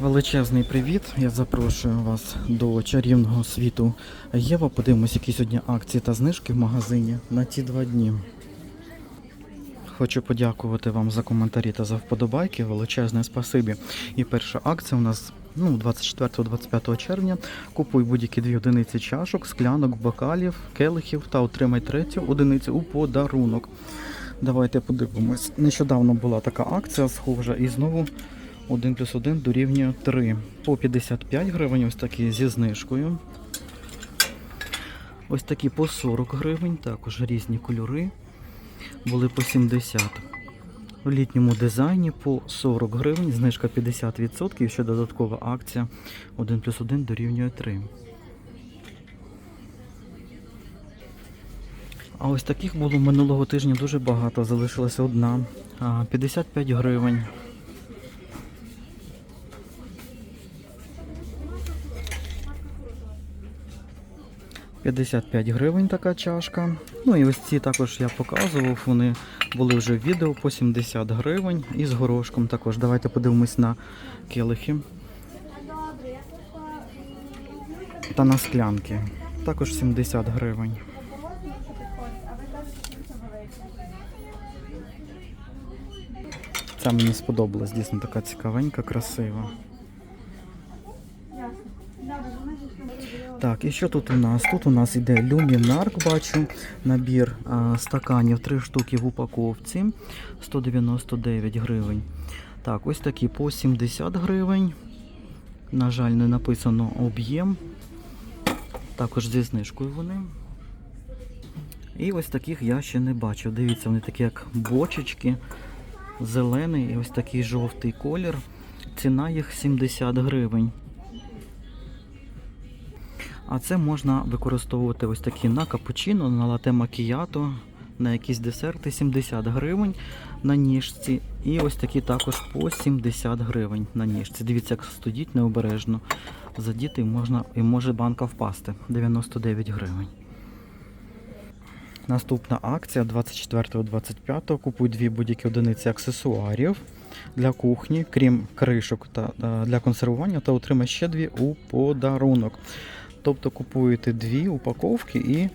Величезний привіт! Я запрошую вас до чарівного світу Єва. Подивимось, які сьогодні акції та знижки в магазині на ці два дні. Хочу подякувати вам за коментарі та за вподобайки. Величезне спасибі. І перша акція у нас ну, 24-25 червня. Купуй будь-які дві одиниці чашок, склянок, бокалів, келихів та отримай третю одиницю у подарунок. Давайте подивимось. Нещодавно була така акція схожа і знову 1 плюс 1 дорівнює 3. По 55 гривень, ось такі зі знижкою. Ось такі по 40 гривень, також різні кольори. Були по 70. У літньому дизайні по 40 гривень, знижка 50%, ще додаткова акція 1 плюс 1 дорівнює 3. А ось таких було минулого тижня дуже багато, залишилася одна. 55 гривень. – 55 гривень така чашка. Ну і ось ці також я показував, вони були вже в відео по 70 гривень і з горошком також. Давайте подивимось на келихи та на склянки. Також 70 гривень. Ця мені сподобалась, дійсно така цікавенька, красива. Так, і що тут у нас? Тут у нас іде люмінарк, бачу, набір а, стаканів, 3 штуки в упаковці, 199 гривень. Так, ось такі по 70 гривень. На жаль, не написано об'єм. Також зі знижкою вони. І ось таких я ще не бачив. Дивіться, вони такі як бочечки, зелений і ось такий жовтий колір. Ціна їх 70 гривень. А це можна використовувати ось такі на капучино, на лате макіято, на якісь десерти 70 гривень на ніжці. І ось такі також по 70 гривень на ніжці. Дивіться, як стоїть необережно. Задіти можна і може банка впасти 99 гривень. Наступна акція 24-25 купуй дві будь-які одиниці аксесуарів для кухні, крім кришок та та для консервування, та отримай ще дві у подарунок. Тобто купуєте дві упаковки і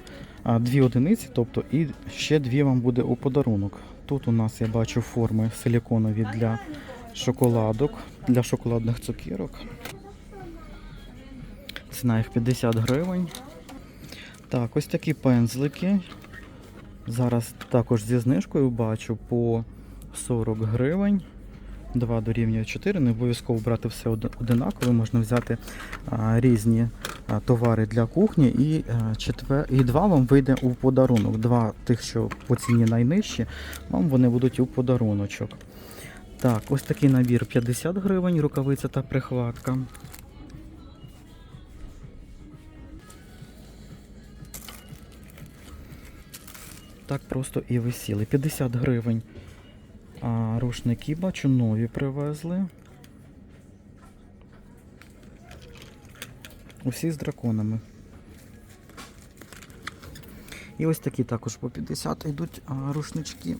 а, дві одиниці, тобто і ще дві вам буде у подарунок. Тут у нас я бачу форми силіконові для шоколадок, для шоколадних цукерок. Ціна їх 50 гривень. Так, ось такі пензлики. Зараз також зі знижкою бачу по 40 гривень. 2 дорівнює 4. Не обов'язково брати все одинаково. Можна взяти а, різні а, товари для кухні і, а, четвер... і два вам вийде у подарунок. Два тих, що по ціні найнижчі, вам вони будуть у подаруночок. Так, ось такий набір 50 гривень, рукавиця та прихватка. Так просто і висіли. 50 гривень. А рушники бачу, нові привезли. Усі з драконами. І ось такі також по 50 йдуть а, рушнички.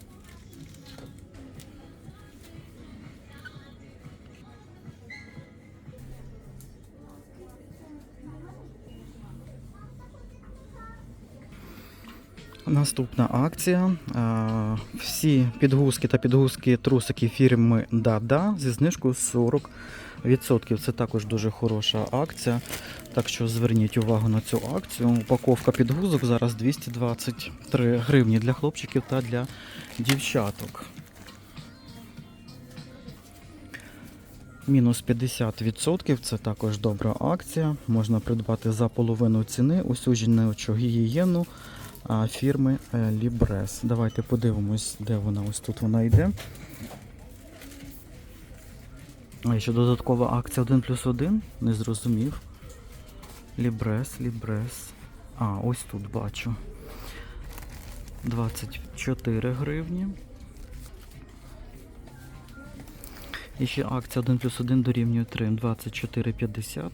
Наступна акція. Всі підгузки та підгузки трусики фірми Дада зі знижкою 40%. Це також дуже хороша акція. Так що зверніть увагу на цю акцію. Упаковка підгузок зараз 223 гривні для хлопчиків та для дівчаток. Мінус 50% це також добра акція. Можна придбати за половину ціни усю жіночу гігієну фірми е, Libres. Давайте подивимось, де вона ось тут вона йде. А ще додаткова акція 1 плюс 1, не зрозумів. Libres, Libres. А, ось тут бачу. 24 гривні. І ще акція 1 плюс 1 дорівнює 3, 24,50.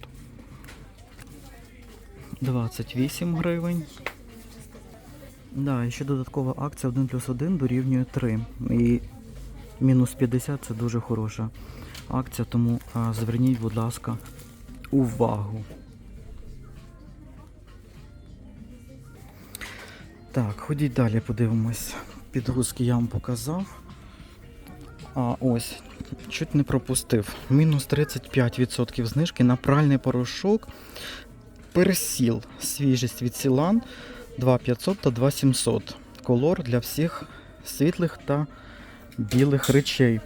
28 гривень. Да, і ще додаткова акція 1 плюс 1 дорівнює 3. І мінус 50 це дуже хороша акція, тому а, зверніть, будь ласка, увагу. Так, ходіть далі, подивимось. Підгузки я вам показав. А ось, чуть не пропустив. Мінус 35% знижки на пральний порошок. Персіл. Свіжість від Сілан 2500 та 2700. Колор для всіх світлих та білих речей.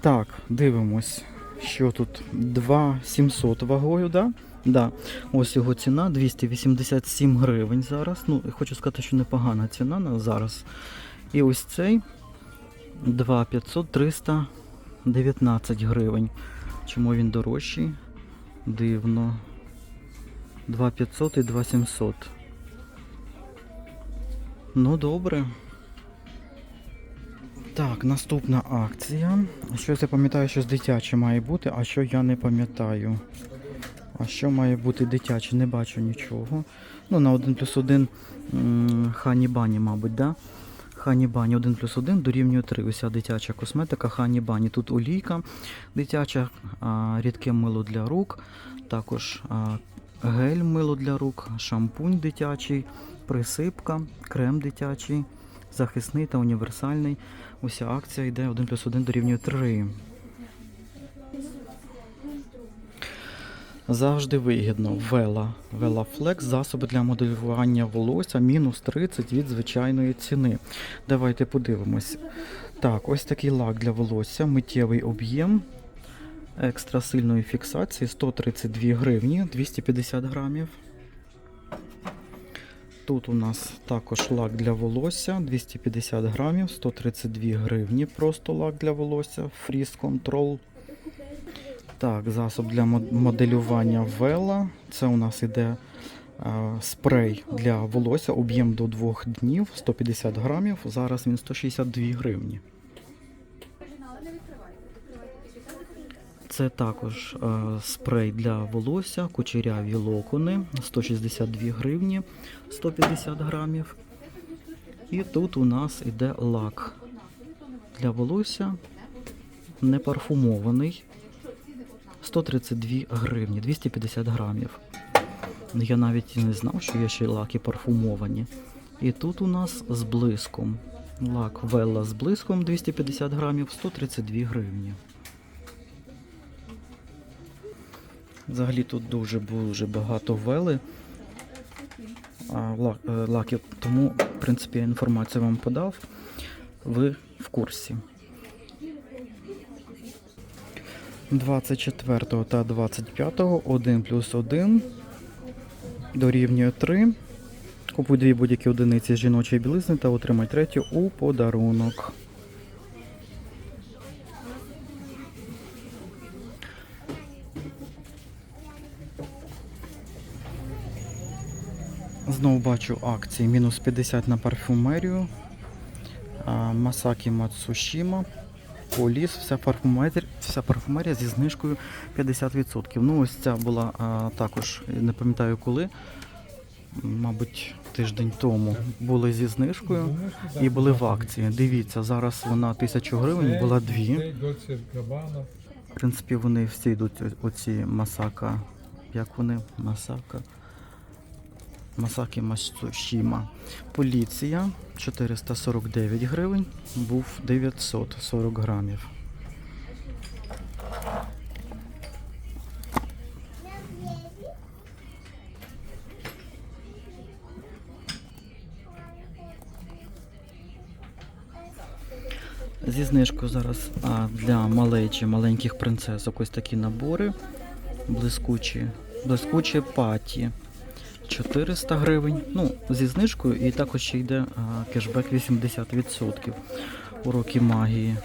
Так, дивимось, що тут 2700 вагою, да? Да. Ось його ціна 287 гривень зараз. Ну, хочу сказати, що непогана ціна на зараз. І ось цей 2500 319 гривень. Чому він дорожчий? Дивно. 2500 і 2700. Ну, добре. Так, наступна акція. Щось я пам'ятаю, що з дитяче має бути, а що я не пам'ятаю. А що має бути дитяче? Не бачу нічого. Ну, на 1 плюс 1 Хані Бані, мабуть, да? Хані Бані 1 плюс 1 дорівнює 3. Уся дитяча косметика Хані Бані. Тут олійка дитяча, рідке мило для рук, також гель мило для рук, шампунь дитячий, присипка, крем дитячий, захисний та універсальний. Уся акція йде 1 плюс 1 дорівнює 3. Завжди вигідно. Вела. Вела Flex, засоби для моделювання волосся мінус 30 від звичайної ціни. Давайте подивимось. Так, ось такий лак для волосся, миттєвий об'єм екстра сильної фіксації 132 гривні, 250 грамів. Тут у нас також лак для волосся 250 грамів, 132 гривні. Просто лак для волосся, Freeze Control. Так, засоб для моделювання вела. Це у нас іде е, спрей для волосся, об'єм до 2 днів, 150 грамів. Зараз він 162 гривні. Це також е, спрей для волосся, кучеряві локони, 162 гривні, 150 грамів. І тут у нас іде лак для волосся, не парфумований, 132 гривні, 250 грамів. Я навіть не знав, що є ще лаки парфумовані. І тут у нас з блиском. Лак Велла з блиском 250 грамів, 132 гривні. Взагалі тут дуже дуже багато вели а, е, лаків, тому, в принципі, я інформацію вам подав. Ви в курсі. 24 та 25 1 плюс 1 дорівнює 3. Купуй дві будь-які одиниці жіночої білизни та отримай третю у подарунок. Знову бачу акції мінус 50 на парфюмерію. Масакі Мацушіма. Поліс, вся парфумерія, вся парфумерія зі знижкою 50%. Ну, ось ця була а, також, не пам'ятаю коли, мабуть, тиждень тому були зі знижкою і були в акції. Дивіться, зараз вона 1000 гривень, була дві. В принципі, вони всі йдуть оці Масака. Як вони? Масака. Масакі Масушіма. Поліція 449 гривень, був 940 грамів. Зі знижкою зараз для малечі, маленьких принцесок ось такі набори. Блискучі, блискучі паті. 400 гривень. Ну, зі знижкою і також ще йде а, кешбек 80%. Уроки магії.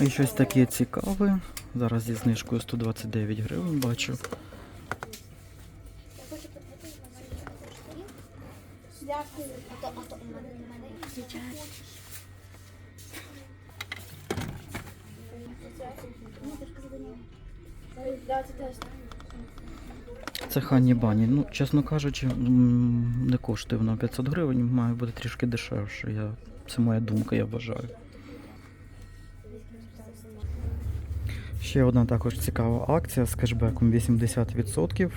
І щось таке цікаве. Зараз зі знижкою 129 гривень бачу. Дякую. Це. Хані Бані. Ну, чесно кажучи, не коштує воно 500 гривень, має бути трішки дешевше. Я Це моя думка, я вважаю. Ще одна також цікава акція з кешбеком 80%.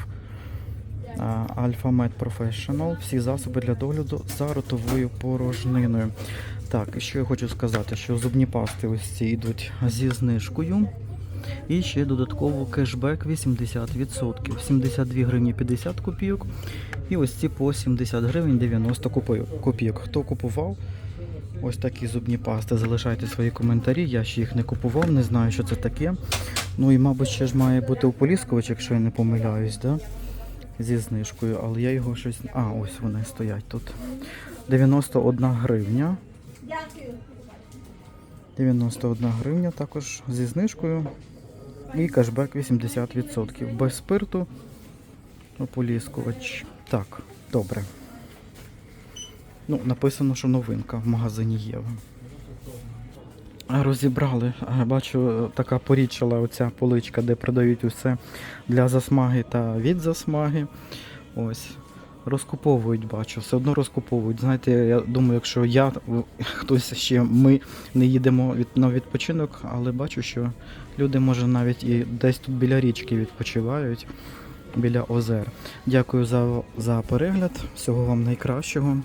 А, Alpha Med Professional. Всі засоби для догляду за ротовою порожниною. Так, і що я хочу сказати, що зубні пасти ось ці йдуть зі знижкою. І ще додатково кешбек 80%. 72 гривні 50 копійок. І ось ці по 70 гривень 90 копійок. Хто купував ось такі зубні пасти, залишайте свої коментарі. Я ще їх не купував, не знаю, що це таке. Ну і, мабуть, ще ж має бути ополіскувач, якщо я не помиляюсь, да? зі знижкою, але я його щось. А, ось вони стоять тут. 91 гривня. 91 гривня також зі знижкою. І кешбек 80%. Без спирту. Ополіскувач. Так, добре. Ну, написано, що новинка в магазині Єва. Розібрали. Бачу, така порічила оця поличка, де продають усе для засмаги та від засмаги. Ось. Розкуповують, бачу, все одно розкуповують. Знаєте, я думаю, якщо я, хтось ще ми не їдемо від, на відпочинок, але бачу, що люди, може, навіть і десь тут біля річки відпочивають, біля озер. Дякую за, за перегляд. Всього вам найкращого.